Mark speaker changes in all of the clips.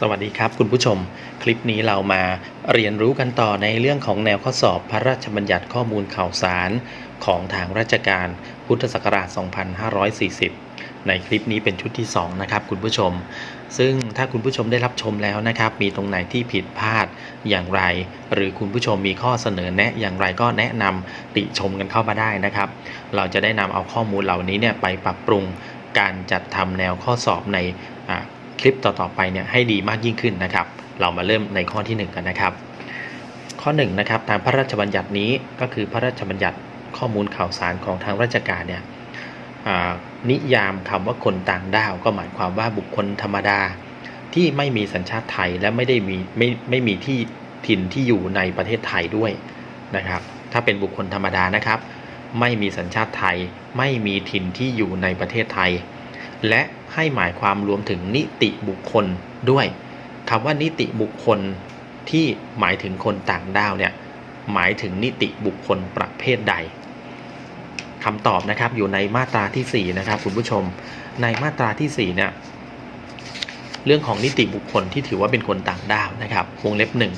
Speaker 1: สวัสดีครับคุณผู้ชม คลิปนี้เรามาเรียนรู้กันต่อในเรื่องของแนวข้อสอบพระราชบัญญัติข้อมูลข่าวสารของทางราชการพุทธศักราช 2540 ในคลิปนี้เป็นชุดที่ 2 นะครับคุณผู้ชม ซึ่งถ้าคุณผู้ชมได้รับชมแล้วนะครับ มีตรงไหนที่ผิดพลาดอย่างไร หรือคุณผู้ชมมีข้อเสนอแนะอย่างไรก็แนะนำติชมกันเข้ามาได้นะครับ เราจะได้นำเอาข้อมูลเหล่านี้เนี่ยไปปรับปรุงการจัดทำแนวข้อสอบใน ลิปต่อๆไปเนี่ยให้ดีมากยิ่งขึ้นนะครับ เรามาเริ่มในข้อที่ 1 กันนะครับ ข้อ1นงนะครับตามพระราชบัญญัตินี้ก็คือพระราชบัญญัติข้อมูลข่าวสารของทางราชการเนี่ยนิยามคำว่าคนต่างด้าว ก็หมายความว่าบุคคลธรรมดาที่ไม่มีสัญชาติไทยและไม่ได้มีไม่ไม่มีที่ถิ่นที่อยู่ในประเทศไทยด้วยนะครับ ถ้าเป็นบุคคลธรรมดานะครับ ไม่มีสัญชาติไทย ไม่มีถิ่นที่อยู่ในประเทศไทย และให้หมายความรวมถึงนิติบุคคลด้วยคำว่านิติบุคคลที่หมายถึงคนต่างด้าวเนี่ยหมายถึงนิติบุคคลประเภทใดคำตอบนะครับอยู่ในมาตราที่ 4 นะครับ คุณผู้ชมในมาตราที่4เนี่ยเรื่องของนิติบุคคลที่ถือว่าเป็นคนต่างด้าวนะครับวงเล็บหนึ่ง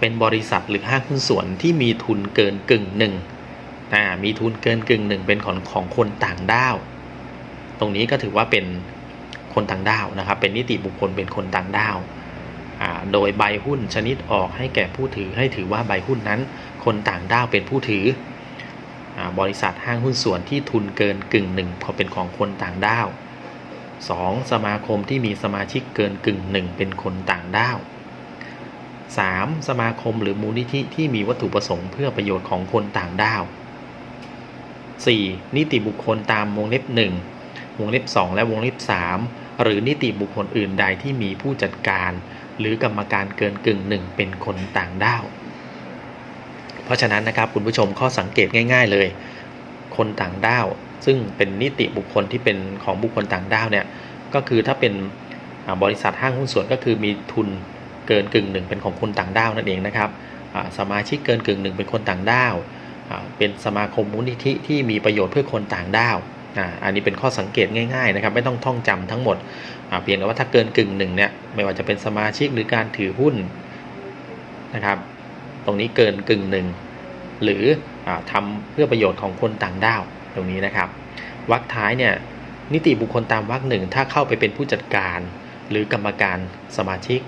Speaker 1: เป็นบริษัทหรือห้างหุ้นส่วนที่มีทุนเกินกึ่งหนึ่งมีทุนเกินกึ่งหนึ่งเป็นของของคนต่างด้าว ตรงนี้ก็ถือว่าเป็นคนต่างด้าวนะครับ เป็นนิติบุคคลเป็นคนต่างด้าว โดยใบหุ้นชนิดออกให้แก่ผู้ถือให้ถือว่าใบหุ้นนั้น คนต่างด้าวเป็นผู้ถืออบริษัทห้างหุ้นส่วนที่ทุนเกินกึ่งหนึ่งพอเป็นของคนต่างด้าว 2. สมาคมที่มีสมาชิกเกินกึ่งหนึ่งเป็นคนต่างด้าว 3. สมาคมหรือมูลนิธิที่มีวัตถุประสงค์เพื่อประโยชน์ของคนต่างด้าว 4. นิติบุคคลตามวงเล็บ1 วงเล็บ 2 และวงเล็บ 3 หรือนิติบุคคลอื่นใดที่มีผู้จัดการ หรือกรรมการเกินกึ่งหนึ่งเป็นคนต่างด้าว เพราะฉะนั้นนะครับคุณผู้ชมข้อสังเกตง่าย ๆ เลย คนต่างด้าว ซึ่งเป็นนิติบุคคลที่เป็นของบุคคลต่างด้าวเนี่ยก็คือถ้าเป็นบริษัทห้างหุ้นส่วนก็คือมีทุนเกินกึ่งหนึ่งเป็นของคนต่างด้าวนั่นเองนะครับสมาชิกเกินกึ่งหนึ่งเป็นคนต่างด้าว เป็นสมาคมมูลนิธิที่มีประโยชน์เพื่อคนต่างด้าว อ่าอันนี้เป็นข้อสังเกตง่ายๆนะครับไม่ต้องท่องจำทั้งหมดอ่าเพียงแต่ว่าถ้าเกินกึ่งหนึ่งเนี่ยไม่ว่าจะเป็นสมาชิกหรือการถือหุ้นนะครับ ตรงนี้เกินกึ่งหนึ่งหรืออาทำเพื่อประโยชน์ของคนต่างด้าวตรงนี้นะครับวรรคท้ายเนี่ยนิติบุคคลตามวรรคหนึ่งถ้าเข้าไปเป็นผู้จัดการ หรือกรรมการสมาชิก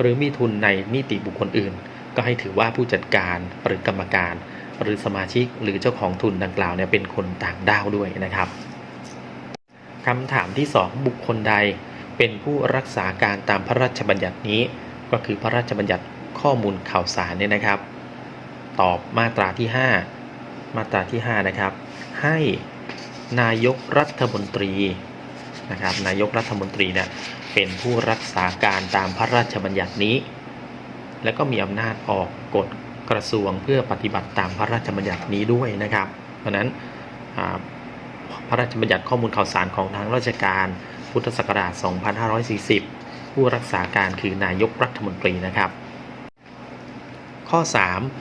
Speaker 1: หรือมีทุนในนิติบุคคลอื่น ก็ให้ถือว่าผู้จัดการหรือกรรมการ หรือสมาชิกหรือเจ้าของทุนดังกล่าวเนี่ยเป็นคนต่างด้าวด้วยนะครับ คำถามที่ 2 บุคคลใด เป็นผู้รักษาการตามพระราชบัญญัตินี้ ก็คือพระราชบัญญัติข้อมูลข่าวสารเนี่ยนะครับ ตอบมาตราที่ 5 มาตราที่ 5 นะครับ ให้นายกรัฐมนตรีนะครับนายกรัฐมนตรีเนี่ยเป็นผู้รักษาการตามพระราชบัญญัตินี้ และก็มีอำนาจออกกฎกระทรวงเพื่อปฏิบัติตามพระราชบัญญัตินี้ด้วยนะครับ เพราะนั้น พระราชบัญญัติข้อมูลข่าวสารของทางราชการ พุทธศักราช 2540 ผู้รักษาการคือนายกรัฐมนตรีนะครับ ข้อ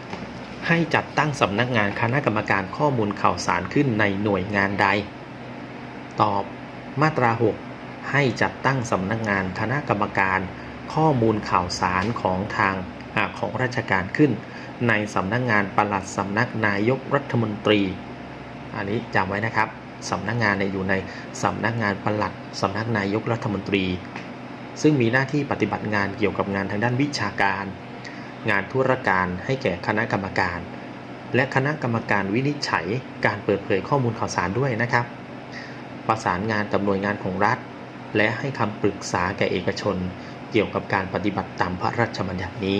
Speaker 1: 3 ให้จัดตั้งสำนักงานคณะกรรมการข้อมูลข่าวสารขึ้นในหน่วยงานใด ตอบมาตรา 6 ให้จัดตั้งสำนักงานคณะกรรมการข้อมูลข่าวสารของทางอของราชการขึ้น ในสำนักงานปลัดสำนักนายกรัฐมนตรี อันนี้จำไว้นะครับ สำนักงานเนี่ยอยู่ในสำนักงานปลัดสำนักนายกรัฐมนตรี ซึ่งมีหน้าที่ปฏิบัติงานเกี่ยวกับงานทางด้านวิชาการ งานธุรการให้แก่คณะกรรมการ และคณะกรรมการวินิจฉัยการเปิดเผยข้อมูลข่าวสารด้วยนะครับ ประสานงานกับหน่วยงานของรัฐ และให้คำปรึกษาแก่เอกชน เกี่ยวกับการปฏิบัติตามพระราชบัญญัตินี้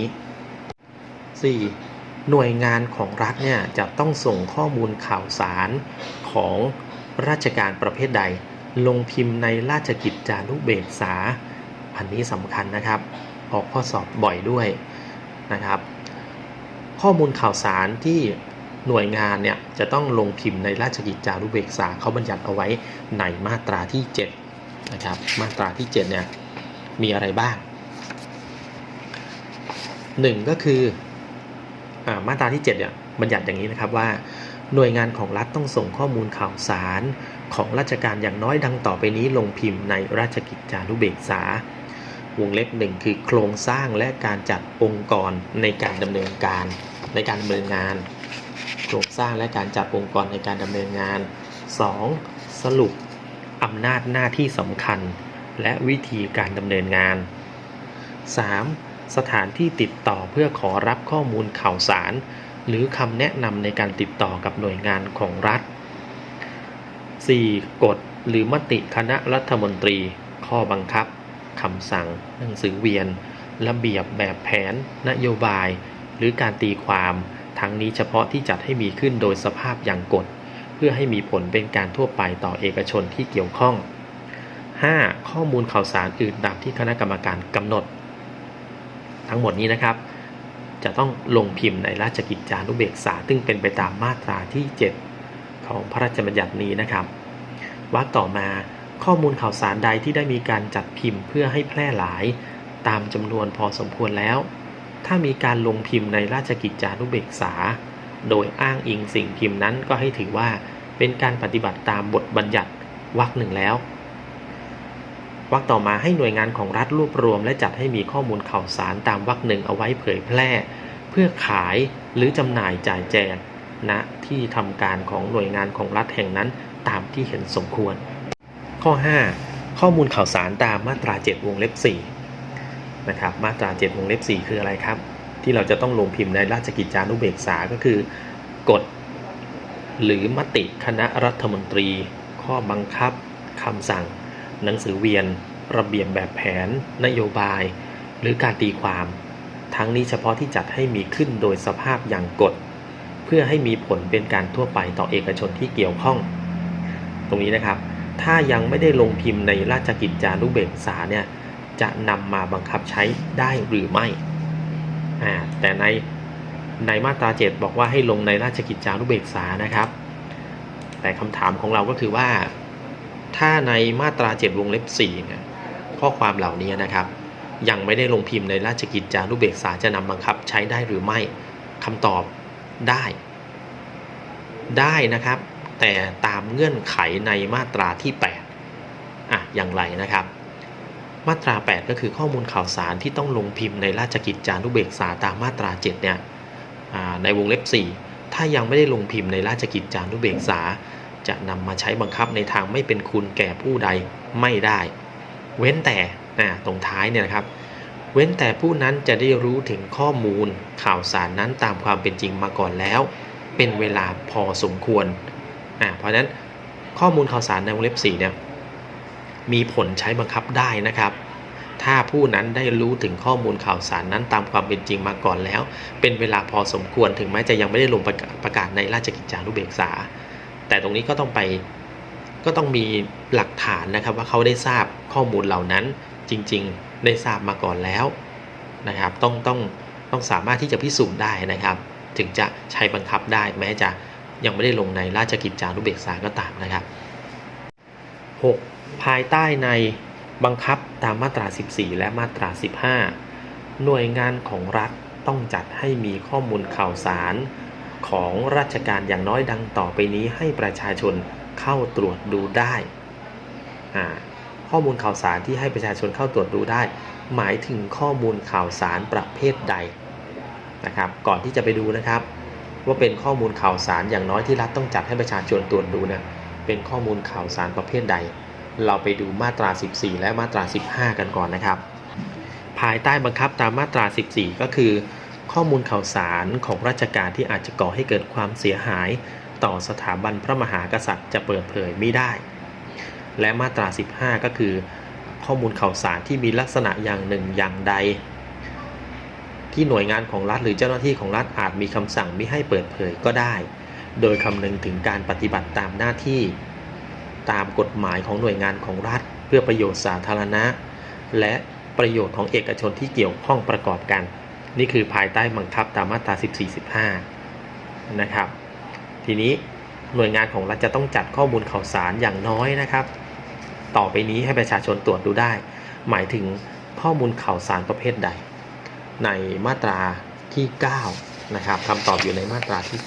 Speaker 1: 4. หน่วยงานของรัฐเนี่ยจะต้องส่งข้อมูลข่าวสารของ ราชการประเภทใด ลงพิมพ์ในราชกิจจานุเบกษา อันนี้สำคัญนะครับ ออกข้อสอบบ่อยด้วยนะครับ ข้อมูลข่าวสารที่หน่วยงานเนี่ยจะต้องลงพิมพ์ในราชกิจจานุเบกษาเขาบัญญัติเอาไว้ในมาตราที่7นะครับ มาตราที่7เนี่ยมีอะไรบ้าง 1 ก็คืออมาตราที่7เนี่ยบัญญัติอย่างนี้นะครับว่า หน่วยงานของรัฐต้องส่งข้อมูลข่าวสาร ของราชการอย่างน้อยดังต่อไปนี้ลงพิมพ์ในราชกิจจานุเบกษาวงเล็บหนึ่งคือโครงสร้างและการจัดองค์กรในการดำเนินการในการดำเนินงาน โครงสร้างและการจัดองค์กรในการดำเนินงาน 2. สรุปอำนาจหน้าที่สำคัญ และวิธีการดำเนินงาน 3. สถานที่ติดต่อเพื่อขอรับข้อมูลข่าวสาร หรือคำแนะนำในการติดต่อกับหน่วยงานของรัฐ 4. กฎหรือมติคณะรัฐมนตรี ข้อบังคับคำสั่ง หนังสือเวียน ระเบียบแบบแผน นโยบาย หรือการตีความ ทั้งนี้เฉพาะที่จัดให้มีขึ้นโดยสภาพอย่างกฎ เพื่อให้มีผลเป็นการทั่วไปต่อเอกชนที่เกี่ยวข้อง 5. ข้อมูลข่าวสารอื่นตามที่คณะกรรมการกำหนด ทั้งหมดนี้นะครับ จะต้องลงพิมพ์ในราชกิจจานุเบกษา ซึ่งเป็นไปตามมาตราที่ 7 ของพระราชบัญญัตินี้นะครับวรรคต่อมาข้อมูลข่าวสารใดที่ได้มีการจัดพิมพ์เพื่อให้แพร่หลาย ตามจำนวนพอสมควรแล้ว ถ้ามีการลงพิมพ์ในราชกิจจานุเบกษา โดยอ้างอิงสิ่งพิมพ์นั้นก็ให้ถือว่าเป็นการปฏิบัติตามบทบัญญัติวรรคหนึ่งแล้ว วรรคต่อมาให้หน่วยงานของรัฐรวบรวม และจัดให้มีข้อมูลข่าวสารตามวรรคหนึ่งเอาไว้เผยแพร่ เพื่อขายหรือจำหน่ายจ่ายแจกณที่ทำการของหน่วยงานของรัฐแห่งนั้นตามที่เห็นสมควร ข้อ 5 ข้อมูลข่าวสารตามมาตรา 7 วงเล็บ4นะครับมาตรา 7 วงเล็บ 4 คืออะไรครับ ที่เราจะต้องลงพิมพ์ในราชกิจจานุเบกษาก็คือกฎหรือมติคณะรัฐมนตรี ข้อบังคับคำสั่ง หนังสือเวียน ระเบียบแบบแผน นโยบาย หรือการตีความ ทั้งนี้เฉพาะที่จัดให้มีขึ้นโดยสภาพอย่างกฎ เพื่อให้มีผลเป็นการทั่วไปต่อเอกชนที่เกี่ยวข้อง ตรงนี้นะครับ ถ้ายังไม่ได้ลงพิมพ์ในราชกิจจานุเบกษาเนี่ยจะนำมาบังคับใช้ได้หรือไม่แต่ในในมาตรา 7 บอกว่าให้ลงในราชกิจจานุเบกษานะครับ แต่คำถามของเราก็คือว่า ถ้าในมาตรา7วงเล็บ4เนี่ยข้อความเหล่านี้นะครับ ยังไม่ได้ลงพิมพ์ในราชกิจจานุเบกษาจะนำบังคับใช้ได้หรือไม่คำตอบได้ ได้นะครับ แต่ตามเงื่อนไขในมาตราที่8อะอย่างไรนะครับ มาตรา 8 ก็คือข้อมูลข่าวสารที่ต้องลงพิมพ์ในราชกิจจานุเบกษาตามมาตรา 7 เนี่ยในวงเล็บ 4 ถ้ายังไม่ได้ลงพิมพ์ในราชกิจจานุเบกษา จะนำมาใช้บังคับในทางไม่เป็นคุณแก่ผู้ใดไม่ได้ เว้นแต่ตรงท้ายเนี่ยนะครับ เว้นแต่ผู้นั้นจะได้รู้ถึงข้อมูลข่าวสารนั้นตามความเป็นจริงมาก่อนแล้ว เป็นเวลาพอสมควรอ่าเพราะฉะนั้นข้อมูลข่าวสารในวงเล็บ4เนี่ยมีผลใช้บังคับได้นะครับ ถ้าผู้นั้นได้รู้ถึงข้อมูลข่าวสารนั้นตามความเป็นจริงมาก่อนแล้ว เป็นเวลาพอสมควรถึงแม้จะยังไม่ได้ลงประกาศประกาศในราชกิจจานุเบกษา แต่ตรงนี้ก็ต้องไปก็ต้องมีหลักฐานนะครับว่าเขาได้ทราบข้อมูลเหล่านั้นจริง ๆ ได้ทราบมาก่อนแล้วนะครับ ต้องต้องต้องสามารถที่จะพิสูจน์ได้นะครับ ถึงจะใช้บังคับได้แม้จะยังไม่ได้ลงในราชกิจจานุเบกษาก็ตามนะครับ 6. ภายใต้ในบังคับตามมาตรา 14 และมาตรา 15 หน่วยงานของรัฐต้องจัดให้มีข้อมูลข่าวสาร ของราชการอย่างน้อยดังต่อไปนี้ให้ประชาชนเข้าตรวจดูได้ข้อมูลข่าวสารที่ให้ประชาชนเข้าตรวจดูได้ หมายถึงข้อมูลข่าวสารประเภทใดนะครับ ก่อนที่จะไปดูนะครับ ว่าเป็นข้อมูลข่าวสารอย่างน้อยที่รัฐต้องจัดให้ประชาชนตรวจดูเนี่ยเป็นข้อมูลข่าวสารประเภทใด เราไปดูมาตรา 14 และมาตรา 15 กันก่อนนะครับ ภายใต้บังคับตามมาตรา 14 ก็คือ ข้อมูลข่าวสารของราชการที่อาจจะก่อให้เกิดความเสียหาย ต่อสถาบันพระมหากษัตริย์จะเปิดเผยไม่ได้ และมาตรา 15 ก็คือ ข้อมูลข่าวสารที่มีลักษณะอย่างหนึ่งอย่างใด ที่หน่วยงานของรัฐหรือเจ้าหน้าที่ของรัฐอาจมีคำสั่งไม่ให้เปิดเผยก็ได้ โดยคำนึงถึงการปฏิบัติตามหน้าที่ ตามกฎหมายของหน่วยงานของรัฐ เพื่อประโยชน์สาธารณะ และประโยชน์ของเอกชนที่เกี่ยวข้องประกอบกัน นี่คือภายใต้บังคับตามมาตรา14-15 นะครับ ทีนี้หน่วยงานของรัฐจะต้องจัดข้อมูลข่าวสารอย่างน้อยนะครับ ต่อไปนี้ให้ประชาชนตรวจดูได้ หมายถึงข้อมูลข่าวสารประเภทใด ในมาตราที่ 9 นะครับคำตอบอยู่ในมาตราที่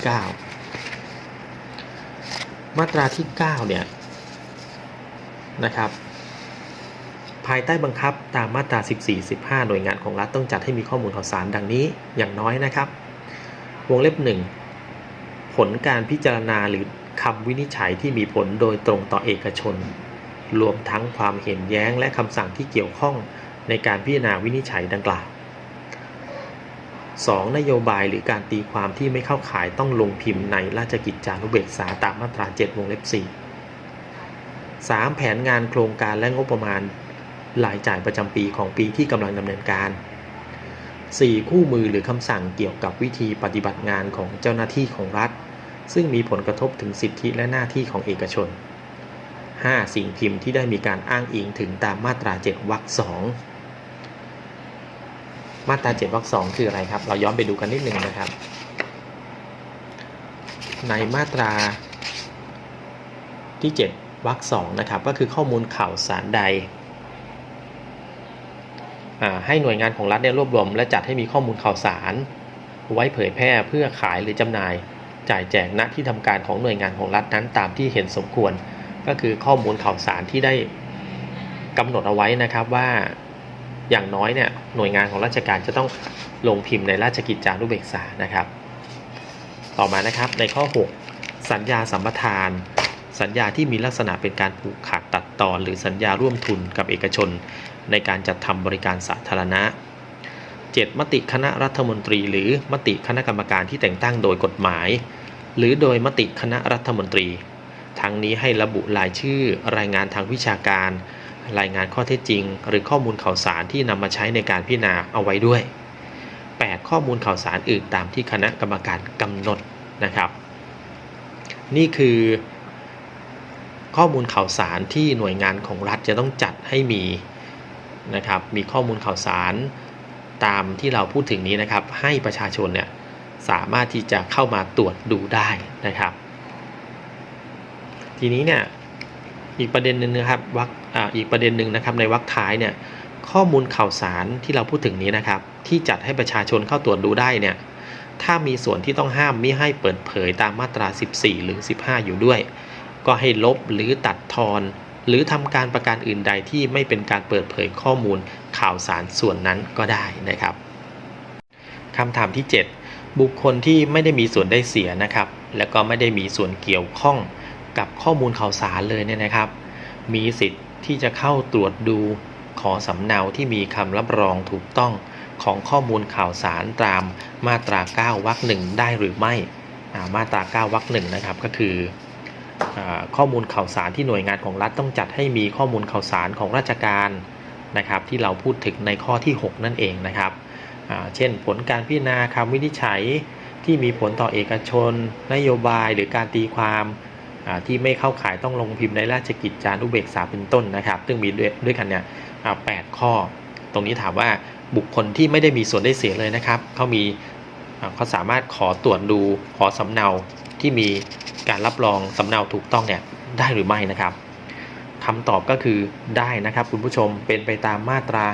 Speaker 1: 9 มาตราที่ 9 เนี่ยนะครับ ภายใต้บังคับตามมาตรา 14 15 หน่วยงานของรัฐต้องจัดให้มีข้อมูลข่าวสารดังนี้อย่างน้อยนะครับ วงเล็บ 1 ผลการพิจารณาหรือคำวินิจฉัยที่มีผลโดยตรงต่อเอกชน รวมทั้งความเห็นแย้งและคำสั่งที่เกี่ยวข้องในการพิจารณาวินิจฉัยดังกล่าว 2. นโยบายหรือการตีความที่ไม่เข้าข่ายต้องลงพิมพ์ในราชกิจจานุเบกษาตามมาตรา 7 วงเล็บ 4 3. แผนงานโครงการและงบประมาณ รายจ่ายประจำปีของปีที่กำลังดำเนินการ 4. คู่มือหรือคำสั่งเกี่ยวกับวิธีปฏิบัติงานของเจ้าหน้าที่ของรัฐ ซึ่งมีผลกระทบถึงสิทธิและหน้าที่ของเอกชน 5. สิ่งพิมพ์ที่ได้มีการอ้างอิงถึงตามมาตรา 7วรรคสองมาตรา 7วรรคสองคืออะไรครับ เราย้อนไปดูกันนิดหนึ่งนะครับ ในมาตราที่ 7วรรคสองนะครับ ก็คือข้อมูลข่าวสารใด ให้หน่วยงานของรัฐเนี่ยรวบรวม และจัดให้มีข้อมูลข่าวสาร ไว้เผยแพร่เพื่อขายหรือจำหน่าย จ่ายแจกณที่ทำการของหน่วยงานของรัฐนั้นตามที่เห็นสมควร ก็คือข้อมูลข่าวสารที่ได้กำหนดเอาไว้นะครับว่าอย่างน้อยเนี่ยหน่วยงานของราชการจะต้องลงพิมพ์ในราชกิจจานุเบกษานะครับ ต่อมานะครับในข้อ 6 สัญญาสัมปทาน สัญญาที่มีลักษณะเป็นการผูกขาดตัดตอน หรือสัญญาร่วมทุนกับเอกชน ในการจัดทำบริการสาธารณะ 7. มติคณะรัฐมนตรี หรือมติคณะกรรมการที่แต่งตั้งโดยกฎหมาย หรือโดยมติคณะรัฐมนตรี ทั้งนี้ให้ระบุรายชื่อ รายงานทางวิชาการ รายงานข้อเท็จจริง หรือข้อมูลข่าวสารที่นำมาใช้ในการพิจารณาเอาไว้ด้วย 8. ข้อมูลข่าวสารอื่นตามที่คณะกรรมการกำหนดนะครับ นี่คือข้อมูลข่าวสารที่หน่วยงานของรัฐจะต้องจัดให้มี นะครับ มีข้อมูลข่าวสารตามที่เราพูดถึงนี้นะครับ ให้ประชาชนเนี่ยสามารถที่จะเข้ามาตรวจดูได้นะครับ ทีนี้เนี่ยอีกประเด็นหนึ่งนะครับวักออีกประเด็นหนึ่งนะครับในวรรคท้ายเนี่ยข้อมูลข่าวสารที่เราพูดถึงนี้นะครับ ที่จัดให้ประชาชนเข้าตรวจดูได้เนี่ยถ้ามีส่วนที่ต้องห้ามมิให้เปิดเผยตามมาตรา 14 หรือ 15 อยู่ด้วย ก็ให้ลบหรือตัดทอน หรือทำการประการอื่นใดที่ไม่เป็นการเปิดเผยข้อมูลข่าวสารส่วนนั้นก็ได้นะครับคำถามที่ 7 บุคคลที่ไม่ได้มีส่วนได้เสียนะครับ และก็ไม่ได้มีส่วนเกี่ยวข้องกับข้อมูลข่าวสารเลยเนี่ยนะครับ มีสิทธิ์ที่จะเข้าตรวจดูขอสำเนาที่มีคำรับรองถูกต้องของข้อมูลข่าวสารตามมาตรา 9วรรคหนึ่งได้หรือไม่อ่ามาตรา 9วรรคหนึ่งนะครับก็คือ ข้อมูลข่าวสารที่หน่วยงานของรัฐต้องจัดให้มีข้อมูลข่าวสารของราชการนะครับที่เราพูดถึงในข้อที่ 6 นั่นเองนะครับ เช่นผลการพิจารณาคำวินิจฉัยที่มีผลต่อเอกชน นโยบายหรือการตีความที่ไม่เข้าข่ายต้องลงพิมพ์ในราชกิจจานุเบกษาเป็นต้นนะครับ ซึ่งมีด้วยกันเนี่ยแปดข้อ ตรงนี้ถามว่าบุคคลที่ไม่ได้มีส่วนได้เสียเลยนะครับเขามีเขาสามารถขอตรวจดูขอสำเนา ที่มีการรับรองสำเนาถูกต้องเนี่ยได้หรือไม่นะครับคำตอบก็คือได้นะครับคุณผู้ชมเป็นไปตามมาตรา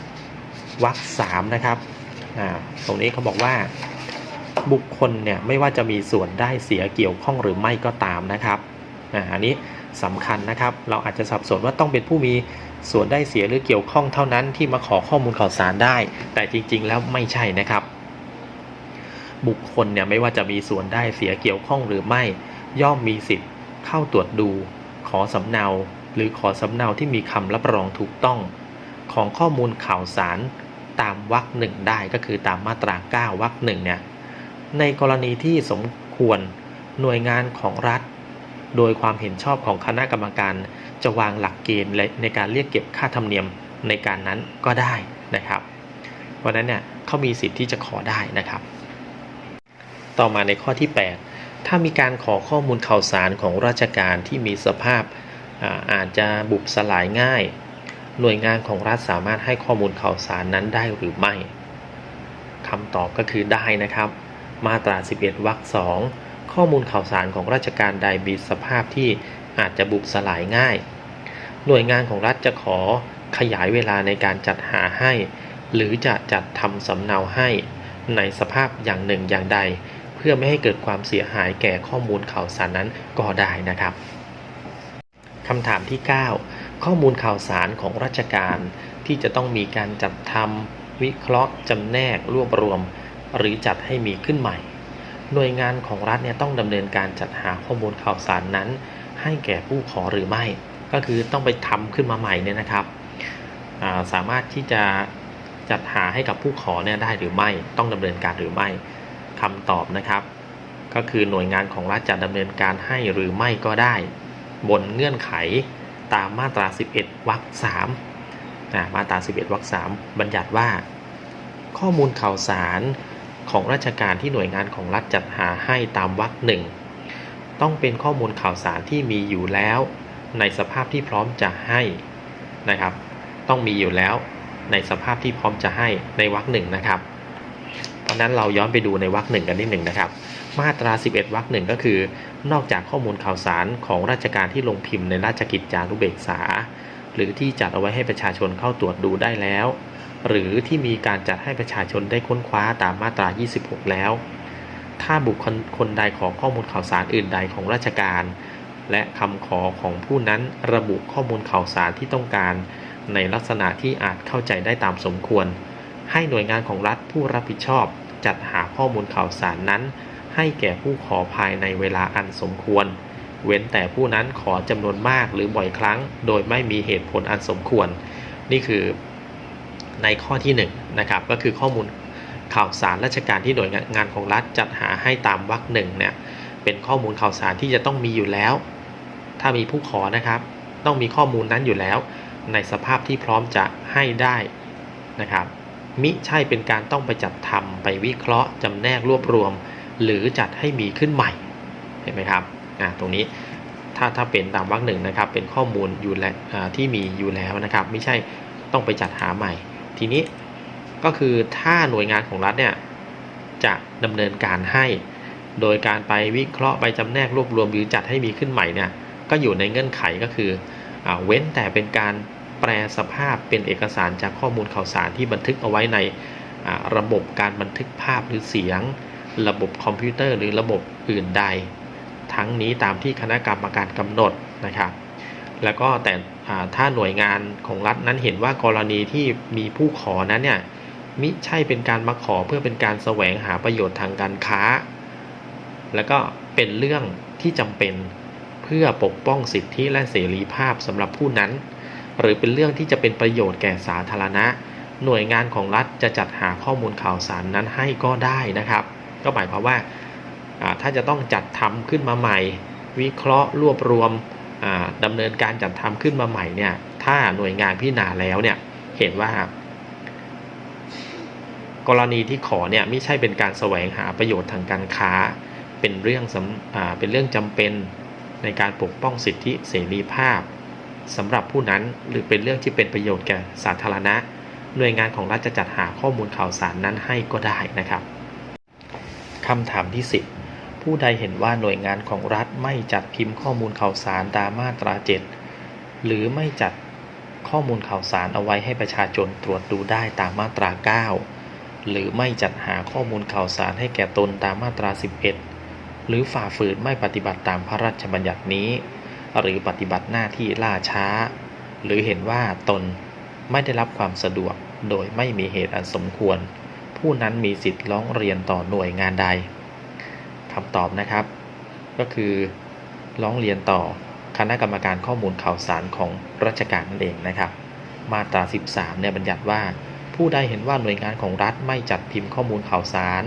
Speaker 1: 9วรรค3นะครับอ่าตรงนี้เขาบอกว่าบุคคลเนี่ยไม่ว่าจะมีส่วนได้เสียเกี่ยวข้องหรือไม่ก็ตามนะครับอ่าอันนี้สำคัญนะครับ เราอาจจะสับสนว่าต้องเป็นผู้มีส่วนได้เสียหรือเกี่ยวข้องเท่านั้นที่มาขอข้อมูลข่าวสารได้ แต่จริงๆแล้วไม่ใช่นะครับ บุคคลเนี่ยไม่ว่าจะมีส่วนได้เสียเกี่ยวข้องหรือไม่ ย่อมมีสิทธิ์ เข้าตรวจดู ขอสำเนา หรือขอสำเนาที่มีคำรับรองถูกต้อง ของข้อมูลข่าวสารตามวรรคหนึ่งได้ก็คือตามมาตรา 9วรรคหนึ่งเนี่ยในกรณีที่สมควรหน่วยงานของรัฐ โดยความเห็นชอบของคณะกรรมการ จะวางหลักเกณฑ์ในการเรียกเก็บค่าธรรมเนียมในการนั้นก็ได้นะครับ เพราะนั้นเนี่ยเขามีสิทธิ์ที่จะขอได้นะครับ ต่อมาในข้อที่ 8 ถ้ามีการขอข้อมูลข่าวสารของราชการที่มีสภาพอาอาจจะบุบสลายง่าย หน่วยงานของรัฐสามารถให้ข้อมูลข่าวสารนั้นได้หรือไม่คำตอบก็คือได้นะครับ มาตรา 11วรรคสองข้อมูลข่าวสารของราชการใดมีสภาพที่อาจจะบุบสลายง่าย หน่วยงานของรัฐจะขอขยายเวลาในการจัดหาให้ หรือจะจัดทำสำเนาให้ในสภาพอย่างหนึ่งอย่างใด เพื่อไม่ให้เกิดความเสียหายแก่ข้อมูลข่าวสารนั้นก็ได้นะครับคำถามที่ 9 ข้อมูลข่าวสารของราชการที่จะต้องมีการจัดทำวิเคราะห์จำแนกรวบรวม หรือจัดให้มีขึ้นใหม่ หน่วยงานของรัฐเนี่ยต้องดำเนินการจัดหาข้อมูลข่าวสารนั้น ให้แก่ผู้ขอหรือไม่ ก็คือต้องไปทำขึ้นมาใหม่เนี่ยนะครับาสามารถที่จะจัดหาให้กับผู้ขอเนี่ยได้หรือไม่ ต้องดำเนินการหรือไม่ คำตอบนะครับ ก็คือหน่วยงานของรัฐจะดำเนินการให้หรือไม่ก็ได้ บนเงื่อนไขตามมาตรา 11วรรค3นะมาตรา 11วรรค3บัญญัติว่า ข้อมูลข่าวสารของราชการที่หน่วยงานของรัฐจัดหาให้ตามวรรคหนึ่งต้องเป็นข้อมูลข่าวสารที่มีอยู่แล้ว ในสภาพที่พร้อมจะให้นะครับ ต้องมีอยู่แล้วในสภาพที่พร้อมจะให้ในวรรคหนึ่งนะครับ เพราะฉะนั้นเราย้อนไปดูในวรรคหนึ่งกันนิดหนึ่งนะครับ มาตรา 11วรรคหนึ่งก็คือ นอกจากข้อมูลข่าวสารของราชการที่ลงพิมพ์ในราชกิจจานุเบกษา หรือที่จัดเอาไว้ให้ประชาชนเข้าตรวจดูได้แล้ว หรือที่มีการจัดให้ประชาชนได้ค้นคว้าตามมาตรา 26 แล้ว ถ้าบุคคลคนใดขอข้อมูลข่าวสารอื่นใดของราชการ และคำขอของผู้นั้นระบุข้อมูลข่าวสารที่ต้องการ ในลักษณะที่อาจเข้าใจได้ตามสมควร ให้หน่วยงานของรัฐผู้รับผิดชอบ จัดหาข้อมูลข่าวสารนั้น ให้แก่ผู้ขอภายในเวลาอันสมควร เว้นแต่ผู้นั้นขอจำนวนมากหรือบ่อยครั้ง โดยไม่มีเหตุผลอันสมควร นี่คือในข้อที่1นงนะครับก็คือข้อมูลข่าวสารราชการที่หน่วยงานของรัฐจัดหาให้ตามวรรคหนึ่งเนี่ยเป็นข้อมูลข่าวสารที่จะต้องมีอยู่แล้ว ถ้ามีผู้ขอนะครับ ต้องมีข้อมูลนั้นอยู่แล้ว ในสภาพที่พร้อมจะให้ได้นะครับ มิใช่เป็นการต้องไปจัดทำไปวิเคราะห์จำแนกรวบรวม หรือจัดให้มีขึ้นใหม่เห็นไหมครับอ่าตรงนี้ถ้าถ้าเป็นตามวรรคหนึ่งนะครับเป็นข้อมูลอยู่แล้วที่มีอยู่แล้วนะครับ ไม่ใช่ต้องไปจัดหาใหม่ ทีนี้ก็คือถ้าหน่วยงานของรัฐเนี่ยจะดำเนินการให้ โดยการไปวิเคราะห์ไปจำแนกรวบรวมหรือจัดให้มีขึ้นใหม่เนี่ยก็อยู่ในเงื่อนไขก็คืออเว้นแต่เป็นการ แปลสภาพเป็นเอกสารจากข้อมูลข่าวสารที่บันทึกเอาไว้ในระบบการบันทึกภาพหรือเสียง ระบบคอมพิวเตอร์หรือระบบอื่นใด ทั้งนี้ตามที่คณะกรรมการกำหนดนะครับแล้วก็แต่ถ้าหน่วยงานของรัฐนั้นเห็นว่ากรณีที่มีผู้ขอนั้นเนี่ยมิใช่เป็นการมาขอเพื่อเป็นการแสวงหาประโยชน์ทางการค้า แล้วก็เป็นเรื่องที่จำเป็นเพื่อปกป้องสิทธิและเสรีภาพสำหรับผู้นั้น หรือเป็นเรื่องที่จะเป็นประโยชน์แก่สาธารณะ หน่วยงานของรัฐจะจัดหาข้อมูลข่าวสารนั้นให้ก็ได้นะครับ ก็หมายความว่าถ้าจะต้องจัดทำขึ้นมาใหม่ วิเคราะห์รวบรวมดำเนินการจัดทำขึ้นมาใหม่เนี่ยถ้าหน่วยงานพิจารณาแล้วเนี่ยเห็นว่ากรณีที่ขอเนี่ยไม่ใช่เป็นการแสวงหาประโยชน์ทางการค้า เป็นเรื่องเป็นเรื่องจำเป็นในการปกป้องสิทธิเสรีภาพ สำหรับผู้นั้นหรือเป็นเรื่องที่เป็นประโยชน์แก่สาธารณะ หน่วยงานของรัฐจะจัดหาข้อมูลข่าวสารนั้นให้ก็ได้นะครับคำถามที่ 10 ผู้ใดเห็นว่าหน่วยงานของรัฐไม่จัดพิมพ์ข้อมูลข่าวสารตามมาตรา7หรือไม่จัดข้อมูลข่าวสารเอาไว้ให้ประชาชนตรวจดูได้ตามมาตรา 9 หรือไม่จัดหาข้อมูลข่าวสารให้แก่ตนตามมาตรา 11 หรือฝ่าฝืนไม่ปฏิบัติตามพระราชบัญญัตินี้ หรือปฏิบัติหน้าที่ล่าช้า หรือเห็นว่าตนไม่ได้รับความสะดวกโดยไม่มีเหตุอันสมควร ผู้นั้นมีสิทธิ์ร้องเรียนต่อหน่วยงานใดคำตอบนะครับ ก็คือ ร้องเรียนต่อคณะกรรมการข้อมูลข่าวสารของราชการนั่นเองนะครับ มาตรา 13 เนี่ยบัญญัติว่า ผู้ใดเห็นว่าหน่วยงานของรัฐไม่จัดพิมพ์ข้อมูลข่าวสาร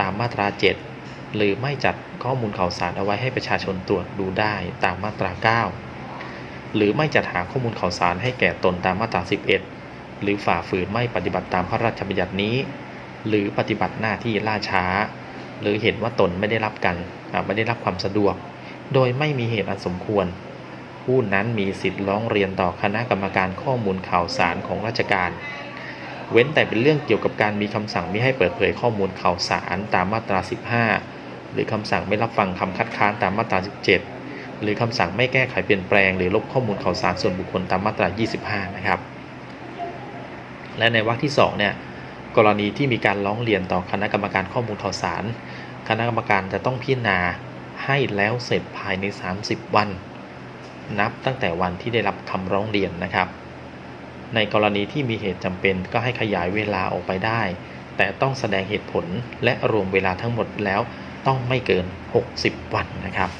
Speaker 1: ตามมาตรา 7 หรือไม่จัดข้อมูลข่าวสารเอาไว้ให้ประชาชนตรวจดูได้ตามมาตรา 9 หรือไม่จัดหาข้อมูลข่าวสารให้แก่ตนตามมาตรา 11 หรือฝ่าฝืนไม่ปฏิบัติตามพระราชบัญญัตินี้ หรือปฏิบัติหน้าที่ล่าช้า หรือเห็นว่าตนไม่ได้รับกันไม่ได้รับความสะดวก โดยไม่มีเหตุอันสมควร ผู้นั้นมีสิทธิ์ร้องเรียนต่อคณะกรรมการข้อมูลข่าวสารของราชการเว้นแต่เป็นเรื่องเกี่ยวกับการมีคำสั่งไม่ให้เปิดเผยข้อมูลข่าวสารตามมาตรา 15 หรือคำสั่งไม่รับฟังคำคัดค้านตามมาตรา 17 หรือคำสั่งไม่แก้ไขเปลี่ยนแปลง หรือลบข้อมูลข่าวสารส่วนบุคคลตามมาตรา 25 นะครับ และในวรรคที่ 2 เนี่ยกรณีที่มีการร้องเรียนต่อคณะกรรมการข้อมูลข่าวสาร คณะกรรมการจะต้องพิจารณาให้แล้วเสร็จภายใน 30 วัน นับตั้งแต่วันที่ได้รับคำร้องเรียนนะครับ ในกรณีที่มีเหตุจำเป็นก็ให้ขยายเวลาออกไปได้ แต่ต้องแสดงเหตุผลและรวมเวลาทั้งหมดแล้ว ต้องไม่เกิน 60 วันนะครับ